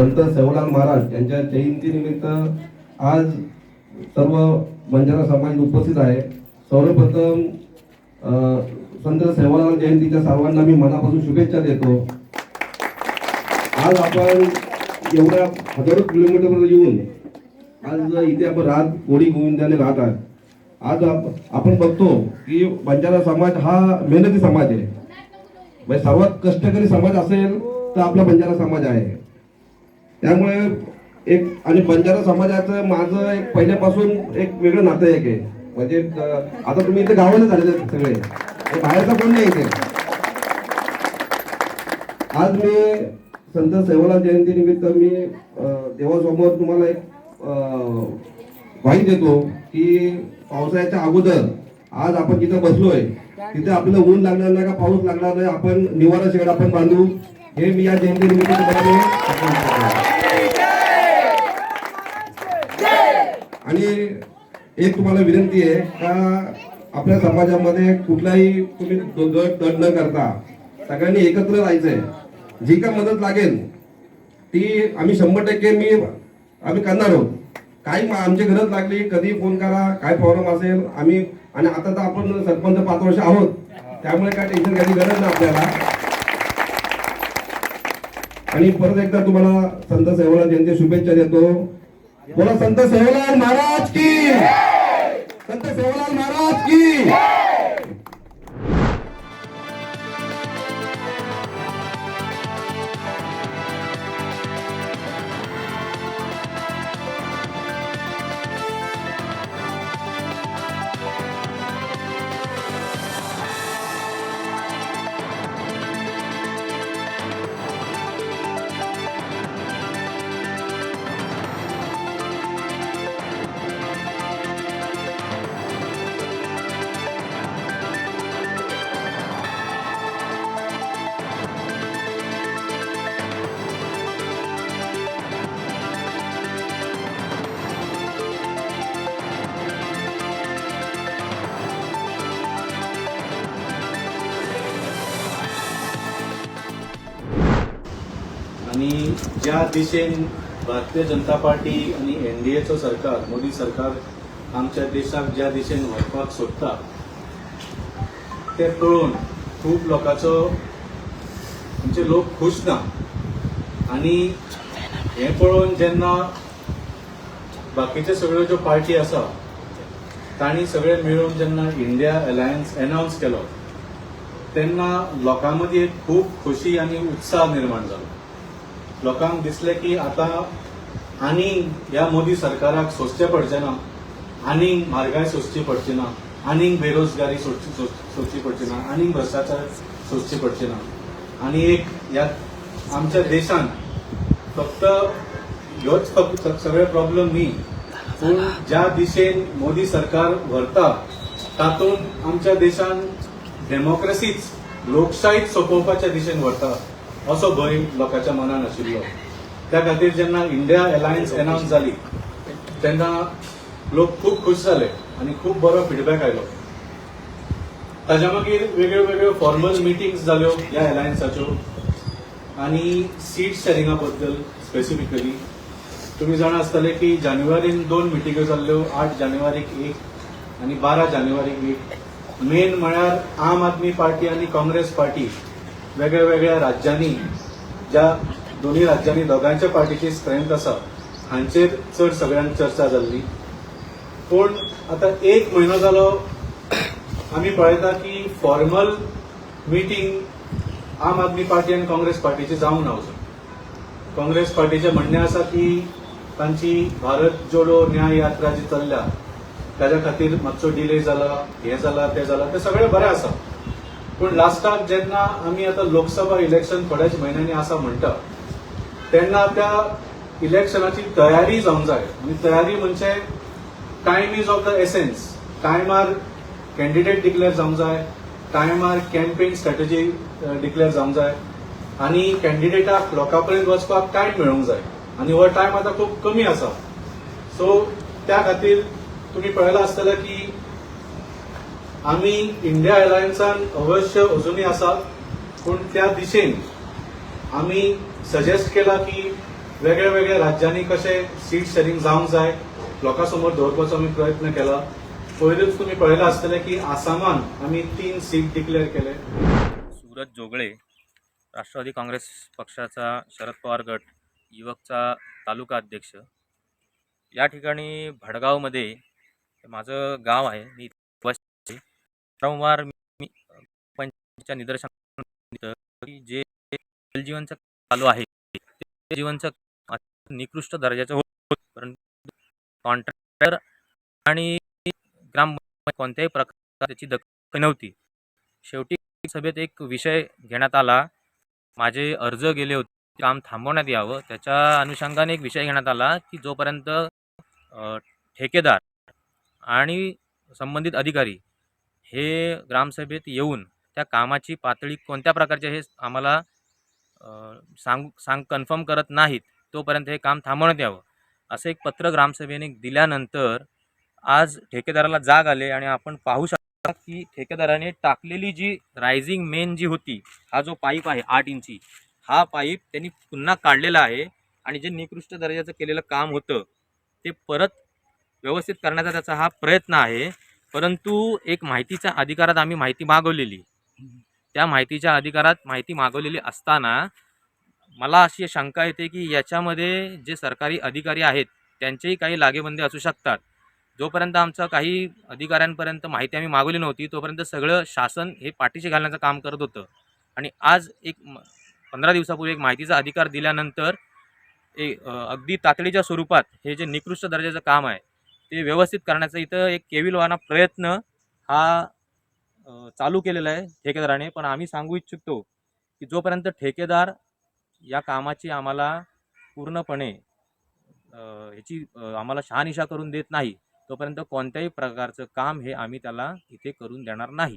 संत सेवलाल महाराज यांच्या जयंतीनिमित्त आज सर्व बंजारा समाज उपस्थित आहे. सर्वप्रथम संत सेवालाल जयंतीच्या सर्वांना मी मनापासून शुभेच्छा देतो. आज आपण एवढ्या हजारो किलोमीटरवर येऊन आज इथे आपण राहत कोळी गोविंदाने राहत आहात. आज आप- आपण बघतो की बंजारा समाज हा मेहनती समाज आहे. म्हणजे सर्वात कष्टकरी समाज असेल तर आपला बंजारा समाज आहे. त्यामुळे एक आणि बंजारा समाजाचं माझं एक पहिल्यापासून एक वेगळं नातं एक आहे. म्हणजे आता तुम्ही इथे गावाला झालेले आहेत सगळे. बाहेरचा कोण नाही इथे. आज मी संत सेवालाल जयंती निमित्त मी देवासमोर तुम्हाला एक ग्वाही देतो की पावसाळ्याच्या अगोदर आज आपण जिथं बसलोय तिथे आपल्याला ऊन लागणार नाही का पाऊस लागणार नाही आपण निवारा शेड आपण बांधू. हे मी या जयंती निमित्त तुम्हाला मी सांगतो. आणि एक तुम्हाला विनंती आहे का आपल्या समाजामध्ये कुठलाही तुम्ही द- गट न करता सगळ्यांनी एकत्र राहायचंय. जी काय मदत लागेल ती आम्ही शंभर टक्के मी आम्ही करणार आहोत. काही आमची गरज लागली कधी फोन करा काय प्रॉब्लेम असेल आम्ही आणि आता तर आपण सरपंच पाच वर्ष आहोत. त्यामुळे काय टेन्शन घ्यायची गरज नाही आपल्याला. आणि परत एकदा तुम्हाला संत सेवाला जयंती शुभेच्छा देतो. बोला संत सेवालाल महाराज की. संत सेवालाल महाराज की. आणि ज्या दिशेन भारतीय जनता पार्टी आणि एनडीएचं सरकार मोदी सरकार आमच्या देशाक ज्या दिशेन वचपाक सोदता ते पळोवन खूब लोकांचो म्हणजे लोक खुश ना. आणि हे पळोवन जेन्ना बाकीच्यो सगळ्यो ज्यो पार्टी आसा तांणी सगळे मिळून जेन्ना इंडिया अलायन्स अनाऊन्स केलो तेन्ना लोकां मदीं एक खूब खोशी आनी उत्साह निर्माण जालो लोकांक दिसलें की आतां आनी ह्या मोदी सरकाराक सोंसचें पडचें ना आनीक म्हारगाय सोंसची पडची ना आनीक बेरोजगारी सोंसची सोंसची पडची ना आनीक भ्रश्टाचार सोंसची पडची ना. आनी एक ह्या आमच्या देशान फक्त ह्योच सगळे प्रॉब्लेम न्ही पूण ज्या दिशेन मोदी सरकार व्हरता तातूंत आमच्या देशान डेमोक्रेसीच लोकशाहीच सोंपोवपाच्या दिशेन व्हरता. असो भंय लोकांच्या मनान आशिल्लो त्या खातीर जेन्ना इंडिया अलायन्स अनाऊन्स जाली तेन्ना लोक खूब खूश जाले आनी खूब बरो फिडबॅक आयलो. ताज्या मागीर वेगळ्यो वेगळ्यो फॉर्मल मिटिंग्स जाल्यो ह्या अलायन्साच्यो आनी सीट शेरिंगा बद्दल स्पेसिफिकली तुम्ही जाणा आसतले की जानेवारीन दोन मिटिंग्यो जाल्ल्यो आठ जानेवारीक एक आनी बारा जानेवारीक एक. मेन म्हळ्यार आम आदमी पार्टी आनी काँग्रेस पार्टी. वेगळ्या वेगळ्या राज्यांनी ज्या दोन्ही राज्यांनी दोगांच्या पार्टीची स्ट्रेंथ आसा हांचेर चड सगळ्यांक चर्चा जाल्ली. पूण आतां एक म्हयनो जालो आमी पळयता की फॉर्मल मिटींग आम आदमी पार्टी आनी काँग्रेस पार्टीची जावंक ना अजून काँग्रेस पार्टीचें म्हणणें आसा की तांची भारत जोडो न्याय यात्रा जी चल्ल्या ताज्या खातीर मातसो डिले जाला हें जाला तें जाला तें सगळें बरें आसा पूण लास्टाक जेन्ना आमी आतां लोकसभा इलेक्शन थोड्याच म्हयन्यांनी आसा म्हणटा तेन्ना त्या इलेक्शनाची तयारी जावंक जाय आनी तयारी म्हणजे time is of the essence टायमार कॅन्डिडेट डिक्लेअर जावंक जाय टायमार कॅम्पेन स्ट्रॅटेजी डिक्लेअर जावंक जाय आनी कॅन्डिडेटाक लोकां पर्यंत वचपाक टायम मेळूंक जाय आनी हो टायम आतां खूब कमी आसा सो त्या खातीर तुमी पळयलां आसतलें की आमी इंडिया एलायन्सान अवश्य अजूनही आसा पूण त्या दिशेन आमी सजेस्ट केला की वेगळ्या वेगळ्या राज्यांनी कशें सीट शेअरिंग जावंक जाय लोकां समोर दवरपाचो आमी प्रयत्न केला. पयलींच तुमी पळयलां आसतलें की आसामान आमी तीन सीट डिक्लेअर केले. सूरज जोगळे राष्ट्रवादी काँग्रेस पक्षाचा शरद पवार गट युवकचा तालुका अध्यक्ष. या ठिकाणी भडगावमध्ये माझं गाव आहे मी वारंवार मी पंचायतीच्या निदर्शनात जे जलजीवनचं चालू आहे ते जीवनचं निकृष्ट दर्जाचं होत परंतु कॉन्ट्रॅक्टर आणि ग्राम कोणत्याही प्रकार त्याची दखल नव्हती. शेवटी सभेत एक विषय घेण्यात आला. माझे अर्ज गेले होते काम थांबवण्यात यावं. त्याच्या अनुषंगाने एक विषय घेण्यात आला की जोपर्यंत ठेकेदार आणि संबंधित अधिकारी हे ग्रामसभेत येऊन त्या कामाची पातळी कोणत्या प्रकारचे हे आम्हाला सांग सांग कन्फर्म करत नाहीत. तोपर्यंत हे काम थांबवण्यात यावं. असं एक पत्र ग्रामसभेने दिल्यानंतर आज ठेकेदाराला जाग आले आणि आपण पाहू शकता की ठेकेदाराने टाकलेली जी रायझिंग मेन जी होती हा जो पाईप आहे आठ इंची हा पाईप त्यांनी पुन्हा काढलेला आहे आणि जे निकृष्ट दर्जाचं केलेलं काम होतं ते परत व्यवस्थित करण्याचा त्याचा हा प्रयत्न आहे. परंतु एक माहितीच्या अधिकारात आम्ही माहिती मागवलेली. त्या माहितीच्या अधिकारात माहिती मागवलेली असताना मला अशी शंका येते की याच्यामध्ये जे सरकारी अधिकारी आहेत त्यांचेही काही लागेबंदे असू शकतात. जोपर्यंत आमचं काही अधिकाऱ्यांपर्यंत माहिती आम्ही मागवली नव्हती तोपर्यंत सगळं शासन हे पाठीशी घालण्याचं काम करत होतं. आणि आज एक म- पंधरा दिवसापूर्वी एक माहितीचा अधिकार दिल्यानंतर ए अगदी तातडीच्या स्वरूपात हे जे निकृष्ट दर्जाचं काम आहे ते व्यवस्थित करण्याचा इथं एक केविलवाना प्रयत्न हा चालू केलेला आहे ठेकेदाराने. पण आम्ही सांगू इच्छितो की जोपर्यंत ठेकेदार या कामाची आम्हाला पूर्णपणे ह्याची आम्हाला शहानिशा करून देत नाही तोपर्यंत कोणत्याही प्रकारचं काम हे आम्ही त्याला इथे करून देणार नाही.